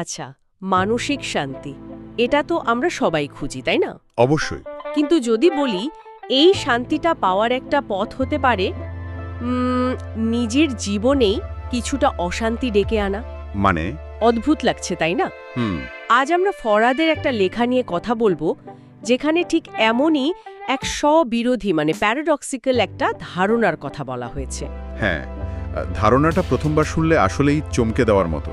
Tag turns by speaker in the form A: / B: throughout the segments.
A: আচ্ছা মানসিক শান্তি এটা তো আমরা সবাই খুঁজি তাই না?
B: অবশ্যই।
A: কিন্তু যদি বলি এই শান্তিটা পাওয়ার একটা পথ হতে পারে নিজের জীবনেই কিছুটা অশান্তি ডেকে আনা।
B: মানে?
A: অদ্ভুত লাগছে তাই না?
B: হুম।
A: আজ আমরা ফরাদের একটা লেখা নিয়ে কথা বলব যেখানে ঠিক এমনই এক স্ববিরোধী মানে প্যারাডক্সিক্যাল একটা ধারণার কথা বলা হয়েছে।
B: হ্যাঁ ধারণাটা প্রথমবার শুনলে আসলেই চমকে দেওয়ার মতো।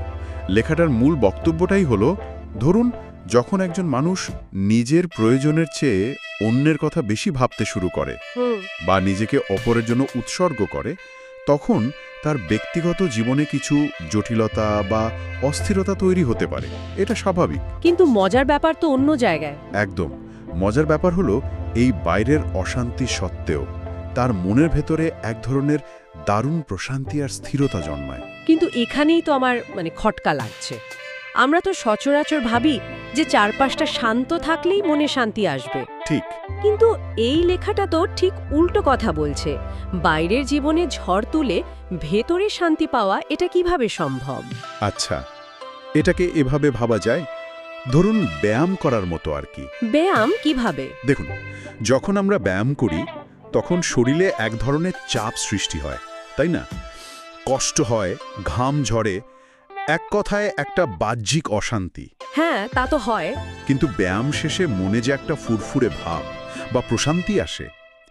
B: লেখাটার মূল বক্তব্যটাই হলো ধরুন যখন একজন মানুষ নিজের প্রয়োজনের চেয়ে অন্যের কথা বেশি ভাবতে শুরু করে বা নিজেকে অপরের জন্য উৎসর্গ করে তখন তার ব্যক্তিগত জীবনে কিছু জটিলতা বা অস্থিরতা তৈরি হতে পারে। এটা স্বাভাবিক।
A: কিন্তু মজার ব্যাপার তো অন্য জায়গায়।
B: একদম। মজার ব্যাপার হলো এই বাইরের অশান্তি সত্ত্বেও তার মনের ভেতরে এক ধরনের দারুণ প্রশান্তি আর স্থিরতা জন্মায়।
A: কিন্তু এখানেই তো আমার মানে খটকা লাগছে। আমরা তো সচরাচর ভাবি যে চারপাশটা শান্ত থাকলেই মনে শান্তি আসবে।
B: ঠিক।
A: কিন্তু এই লেখাটা তো ঠিক উল্টো কথা বলছে। বাইরের জীবনে ঝড় তুলে ভেতরে শান্তি পাওয়া এটা কীভাবে সম্ভব?
B: আচ্ছা এটাকে এভাবে ভাবা যায়? ধরুন ব্যায়াম করার মতো আর কি।
A: ব্যায়াম কীভাবে?
B: দেখুন যখন আমরা ব্যায়াম করি তখন শরীরে এক ধরনের চাপ সৃষ্টি হয় তাই না? কষ্ট হয় ঘাম ঝরে এক কথায় একটা বাহ্যিক অশান্তি।
A: হ্যাঁ তা তো হয়।
B: কিন্তু ব্যায়াম শেষে মনে যে একটা ফুরফুরে ভাব বা প্রশান্তি আসে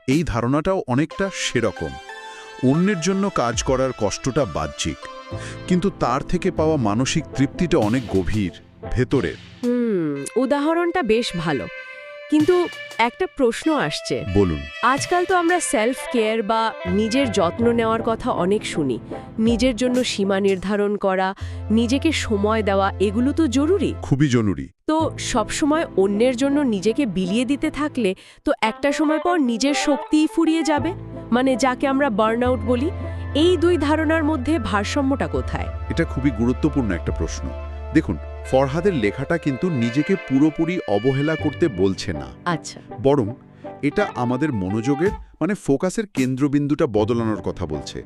B: এই ধারণাটাও অনেকটা সেরকম। অন্যের জন্য কাজ করার কষ্টটা বাহ্যিক কিন্তু তার থেকে পাওয়া মানসিক তৃপ্তিটা অনেক গভীর ভেতরের।
A: উদাহরণটা বেশ ভালো। কিন্তু একটা প্রশ্ন আসছে।
B: বলুন।
A: আজকাল তো আমরা সেলফ কেয়ার বা নিজের যত্ন নেওয়ার কথা অনেক শুনি। নিজের জন্য সীমা নির্ধারণ করা নিজেকে সময় দেওয়া এগুলো তো জরুরি।
B: খুবই জরুরি।
A: তো সবসময় অন্যের জন্য নিজেকে বিলিয়ে দিতে থাকলে তো একটা সময় পর নিজের শক্তিই ফুরিয়ে যাবে। মানে যাকে আমরা বার্নআউট বলি এই দুই ধারণার মধ্যে ভারসাম্যটা কোথায়?
B: এটা খুবই গুরুত্বপূর্ণ একটা প্রশ্ন। দেখুন ফরহাদের লেখাটা কিন্তু নিজেকে পুরোপুরি অবহেলা করতে বলছে না।
A: আচ্ছা।
B: বরং এটা আমাদের মনোযোগের মানে ফোকাসের কেন্দ্রবিন্দুটা বদলানোর কথা বলছে।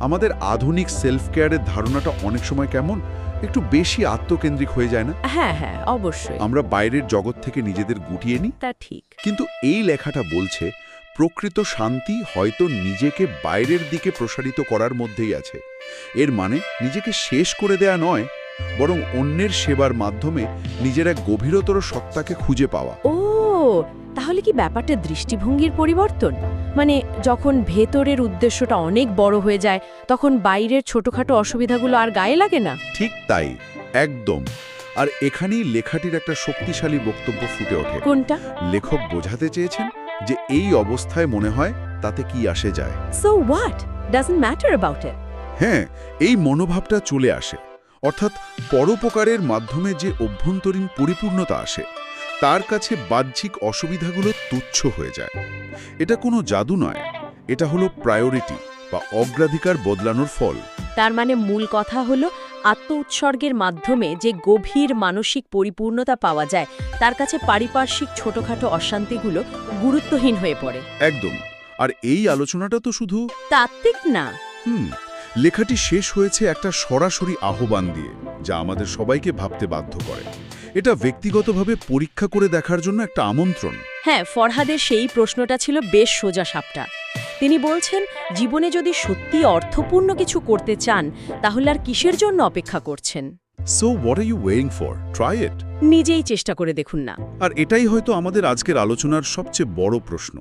B: আমাদের আধুনিক সেলফ কেয়ারের ধারণাটা অনেক সময় কেমন একটু বেশি আত্মকেন্দ্রিক হয়ে যায় না?
A: হ্যাঁ হ্যাঁ অবশ্যই।
B: আমরা বাইরের জগৎ থেকে নিজেদের গুটিয়ে নিই।
A: তা ঠিক।
B: কিন্তু এই লেখাটা বলছে প্রকৃত শান্তি হয়তো নিজেকে বাইরের দিকে প্রসারিত করার মধ্যেই আছে। এর মানে নিজেকে শেষ করে দেয়া নয় বরং অন্যের সেবার মাধ্যমে নিজের এক গভীরতর সত্তাকে খুঁজে পাওয়া।
A: ও তাহলে কি ব্যাপারটা দৃষ্টিভঙ্গির পরিবর্তন? মানে যখন ভেতরের উদ্দেশ্যটা অনেক বড় হয়ে যায় তখন বাইরের ছোটখাটো অসুবিধাগুলো আর গায়ে লাগে না?
B: ঠিক তাই একদম। আর এখানেই লেখাটির একটা শক্তিশালী বক্তব্য ফুটে ওঠে।
A: কোনটা?
B: লেখক বোঝাতে চেয়েছেন যে এই অবস্থায় মনে হয় তাতে কি আসে যায়।
A: So what doesn't matter about it
B: হ্যাঁ এই মনোভাবটা চলে আসে। অর্থাৎ পরোপকারের মাধ্যমে যে অভ্যন্তরীণ পরিপূর্ণতা আসে তার কাছে বাহ্যিক অসুবিধাগুলো তুচ্ছ হয়ে যায়। এটা কোনো জাদু নয় এটা হলো প্রায়োরিটি বা অগ্রাধিকার বদলানোর ফল।
A: তার মানে মূল কথা হলো আত্ম উৎসর্গের মাধ্যমে যে গভীর মানসিক পরিপূর্ণতা পাওয়া যায় তার কাছে পারিপার্শ্বিক ছোটখাটো অশান্তিগুলো গুরুত্বহীন হয়ে পড়ে।
B: একদম আর এই আলোচনাটা তো শুধু
A: তাত্ত্বিক না।
B: হুম লেখাটি শেষ হয়েছে একটা সরাসরি আহ্বান দিয়ে যা আমাদের সবাইকে ভাবতে বাধ্য করে। এটা ব্যক্তিগতভাবে পরীক্ষা করে দেখার জন্য একটা আমন্ত্রণ।
A: হ্যাঁ ফরহাদের সেই প্রশ্নটা ছিল বেশ সোজা সাপটা। তিনি বলছেন জীবনে যদি সত্যি অর্থপূর্ণ কিছু করতে চান তাহলে আর কিসের জন্য অপেক্ষা করছেন?
B: So what are you waiting for try it
A: নিজেই চেষ্টা করে দেখুন না।
B: আর এটাই হয়তো আমাদের আজকের আলোচনার সবচেয়ে বড় প্রশ্ন।